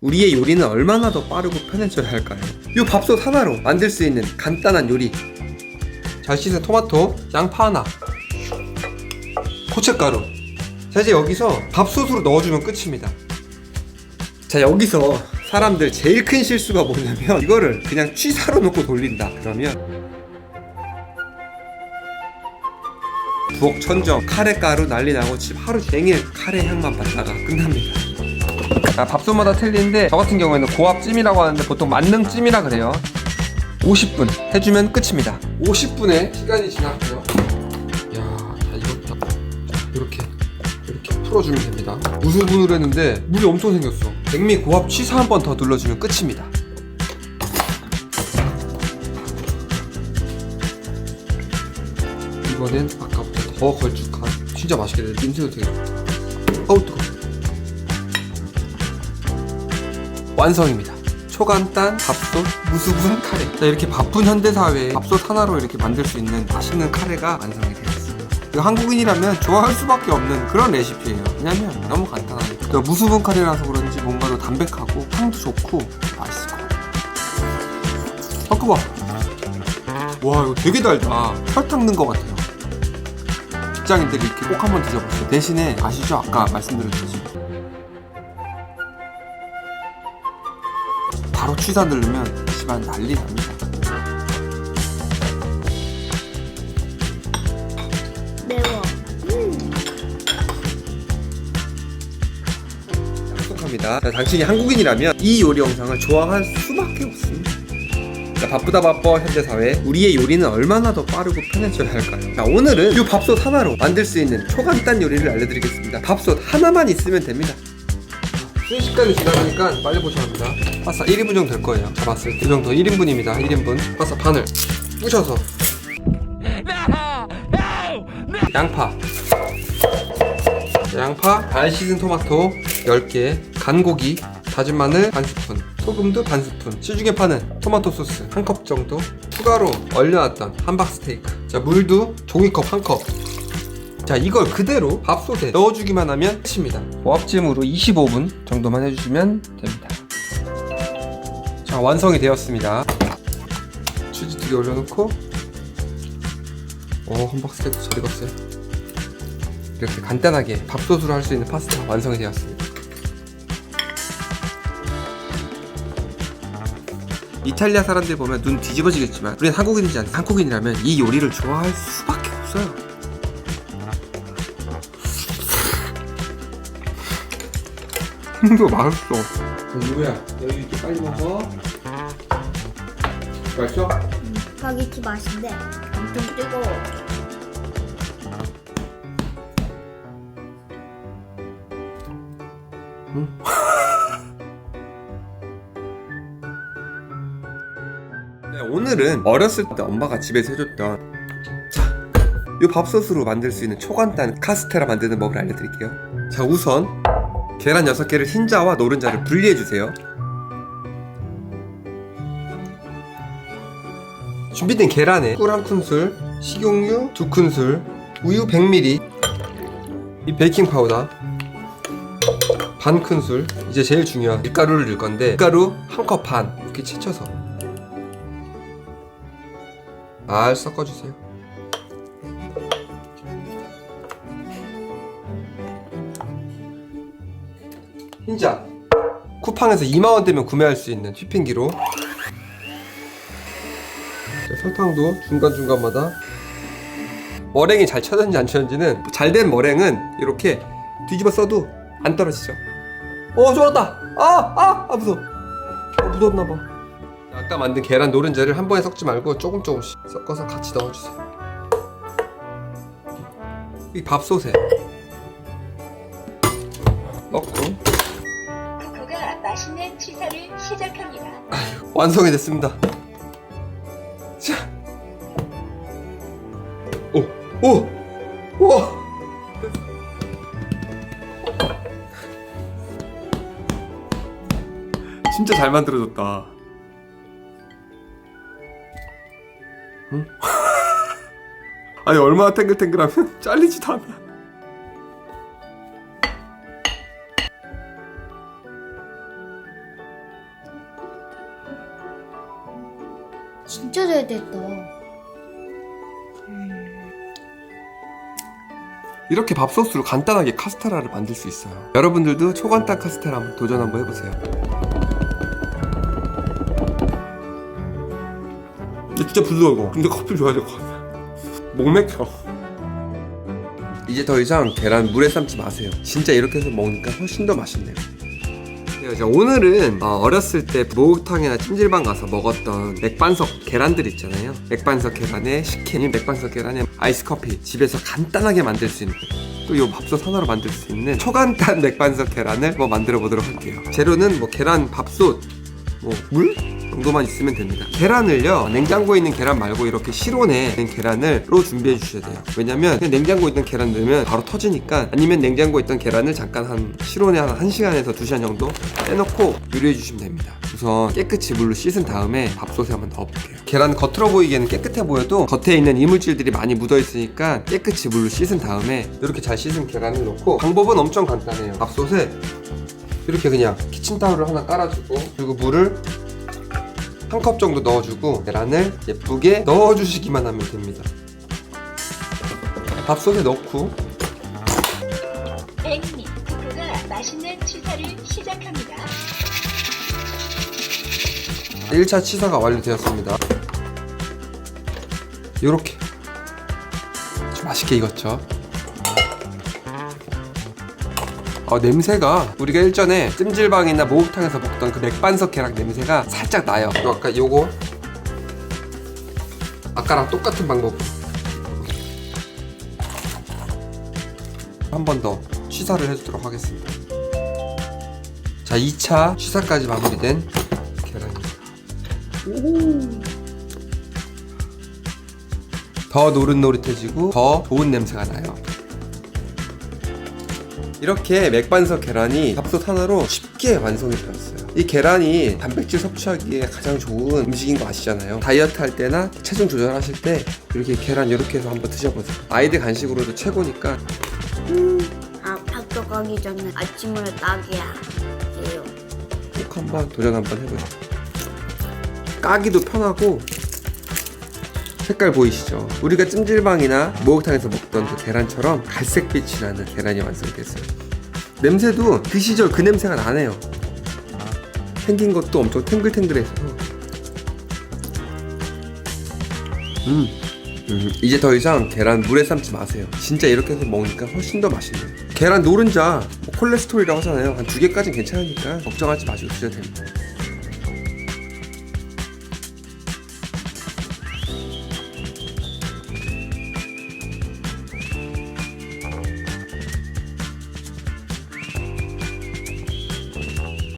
우리의 요리는 얼마나 더 빠르고 편해져야 할까요? 이 밥솥 하나로 만들 수 있는 간단한 요리. 잘 씻은 토마토, 양파 하나. 고춧가루. 자 이제 여기서 밥솥으로 넣어주면 끝입니다. 자 여기서 사람들 제일 큰 실수가 뭐냐면 이거를 그냥 취사로 놓고 돌린다. 그러면 부엌 천정 카레 가루 난리 나고 집 하루 종일 카레 향만 맡다가 끝납니다 아, 밥솥마다 틀리는데 저 같은 경우에는 고압찜이라고 하는데 보통 만능찜이라 그래요. 50분 해주면 끝입니다. 50분의 시간이 지났고요. 야 자, 이거 딱 이렇게 이렇게 풀어주면 됩니다. 무수분으로 했는데 물이 엄청 생겼어. 백미 고압 취사 한 번 더 눌러주면 끝입니다. 이번엔 아까보다 더 걸쭉한 진짜 맛있게 돼 냄새도 되게 어우 뜨거 완성입니다. 초간단 밥솥 무수분 카레. 자 이렇게 바쁜 현대사회에 밥솥 하나로 이렇게 만들 수 있는 맛있는 카레가 완성이 되었습니다. 한국인이라면 좋아할 수밖에 없는 그런 레시피예요. 왜냐면 너무 간단하니까. 무수분 카레라서 그런지 뭔가 더 담백하고 향도 좋고 맛있을 것 같아요. 아 그거 와 이거 되게 달다. 설탕 넣은 것 같아요. 직장인들이 이렇게 꼭 한번 드셔보세요. 대신에 아시죠? 아까 말씀드렸듯이 취사 누르면 집안 난리 납니다. 매워. 약속합니다. 자, 당신이 한국인이라면 이 요리 영상을 좋아할 수밖에 없습니다. 자, 바쁘다 바빠 현대사회. 우리의 요리는 얼마나 더 빠르고 편해져야 할까요? 자, 오늘은 이 밥솥 하나로 만들 수 있는 초간단 요리를 알려드리겠습니다. 밥솥 하나만 있으면 됩니다 순식간에 지나가니까 빨리 보셔야 합니다. 파스타 1인분 정도 될 거예요. 잡았을 때. 이 정도 1인분입니다. 1인분. 파스타 반을 부셔서. 양파. 양파, 잘 씻은 토마토 10개, 간고기, 다진 마늘 반 스푼, 소금도 반 스푼, 시중에 파는 토마토 소스 한 컵 정도, 추가로 얼려놨던 함박 스테이크. 자, 물도 종이컵 한 컵. 자, 이걸 그대로 밥솥에 넣어주기만 하면 끝입니다. 고압찜으로 25분 정도만 해주시면 됩니다. 자, 완성이 되었습니다. 치즈 두 개 올려놓고, 오, 함박 스테이크 잘 익었어요. 이렇게 간단하게 밥솥으로 할 수 있는 파스타 완성이 되었습니다. 이탈리아 사람들 보면 눈 뒤집어지겠지만 우리는 한국인이지 않 한국인이라면 이 요리를 좋아할 수밖에 없어요. 이거 맛있어. 누구야? 여기 이렇게 빨리 먹어. 맛있어? 스파게티 맛인데 엄청 뜨거워. 네, 오늘은 어렸을 때 엄마가 집에서 해줬던 자, 이 밥솥으로 만들 수 있는 초간단 카스테라 만드는 법을 알려드릴게요. 자, 우선 계란 6개를 흰자와 노른자를 분리해 주세요. 준비된 계란에 꿀 한 큰술, 식용유 두 큰술, 우유 100ml, 이 베이킹 파우더 반 큰술, 이제 제일 중요한 밀가루를 넣을 건데 밀가루 한 컵 반 이렇게 채쳐서 잘 섞어주세요. 흰자. 쿠팡에서 2만원 되면 구매할 수 있는 휘핑기로. 자, 설탕도 중간중간마다. 머랭이 잘 쳐졌는지 안 쳐졌는지는 잘 된 머랭은 이렇게 뒤집어 써도 안 떨어지죠. 어 좋았다! 아아! 아, 무서워. 어, 무섭나봐. 아까 만든 계란 노른자를 한 번에 섞지 말고 조금 조금씩 섞어서 같이 넣어주세요. 이 밥솥에 완성이 됐습니다. 자, 오, 오, 우와. 진짜 잘 만들어졌다. 응? 아니 얼마나 탱글탱글하면 잘리지도 않아. 진짜 잘 됐다. 이렇게 밥소스로 간단하게 카스테라를 만들 수 있어요. 여러분들도 초간단 카스테라 한번 도전 한번 해보세요. 이게 진짜 부드러워. 근데 커피 줘야 될 것 같아. 목 맥혀. 이제 더 이상 계란 물에 삶지 마세요. 진짜 이렇게 해서 먹으니까 훨씬 더 맛있네요. 네, 자, 오늘은 어, 어렸을 때 목욕탕이나 찜질방 가서 먹었던 맥반석 계란들 있잖아요. 맥반석 계란에 식혜님, 맥반석 계란에 아이스 커피 집에서 간단하게 만들 수 있는 또이 밥솥 하나로 만들 수 있는 초간단 맥반석 계란을 한번 만들어 보도록 할게요. 재료는 뭐 계란, 밥솥, 뭐 물 정도만 있으면 됩니다. 계란을요 냉장고에 있는 계란 말고 이렇게 실온에 있는 계란을로 준비해 주셔야 돼요. 왜냐면 그냥 냉장고에 있는 계란 넣으면 바로 터지니까 아니면 냉장고에 있던 계란을 잠깐 한 실온에 한 1시간에서 2시간 정도 빼놓고 요리해 주시면 됩니다. 우선 깨끗이 물로 씻은 다음에 밥솥에 한번 넣어볼게요. 계란 겉으로 보이기에는 깨끗해 보여도 겉에 있는 이물질들이 많이 묻어 있으니까 깨끗이 물로 씻은 다음에 이렇게 잘 씻은 계란을 넣고 방법은 엄청 간단해요. 밥솥에 이렇게 그냥 키친타올을 하나 깔아주고 그리고 물을 한 컵 정도 넣어주고 계란을 예쁘게 넣어주시기만 하면 됩니다. 밥솥에 넣고 앵님, 그가 맛있는 치사를 시작합니다. 1차 치사가 완료되었습니다. 요렇게 좀 맛있게 익었죠. 어, 냄새가 우리가 일전에 찜질방이나 목욕탕에서 먹던 그 맥반석 계란 냄새가 살짝 나요. 또 아까 요거 아까랑 똑같은 방법 한 번 더 취사를 해주도록 하겠습니다. 자, 2차 취사까지 마무리된 계란입니다. 더 노릇노릇해지고 더 좋은 냄새가 나요. 이렇게 맥반석 계란이 밥솥 하나로 쉽게 완성이 되었어요. 이 계란이 단백질 섭취하기에 가장 좋은 음식인 거 아시잖아요. 다이어트 할 때나 체중 조절하실 때 이렇게 계란 이렇게 해서 한번 드셔보세요. 아이들 간식으로도 최고니까 아, 학교 가기 전에 아침으로 딱이야. 예요. 꼭 한번 도전 한번 해보세요. 까기도 편하고 색깔 보이시죠? 우리가 찜질방이나 목욕탕에서 먹던 그 계란처럼 갈색빛이 나는 계란이 완성이 됐어요. 냄새도 그 시절 그 냄새가 나네요. 생긴 것도 엄청 탱글탱글해서. 음. 음, 이제 더 이상 계란 물에 삶지 마세요. 진짜 이렇게 해서 먹으니까 훨씬 더 맛있네요. 계란 노른자 뭐 콜레스테롤이라고 하잖아요. 한 두 개까지는 괜찮으니까 걱정하지 마시고 드셔도 됩니다.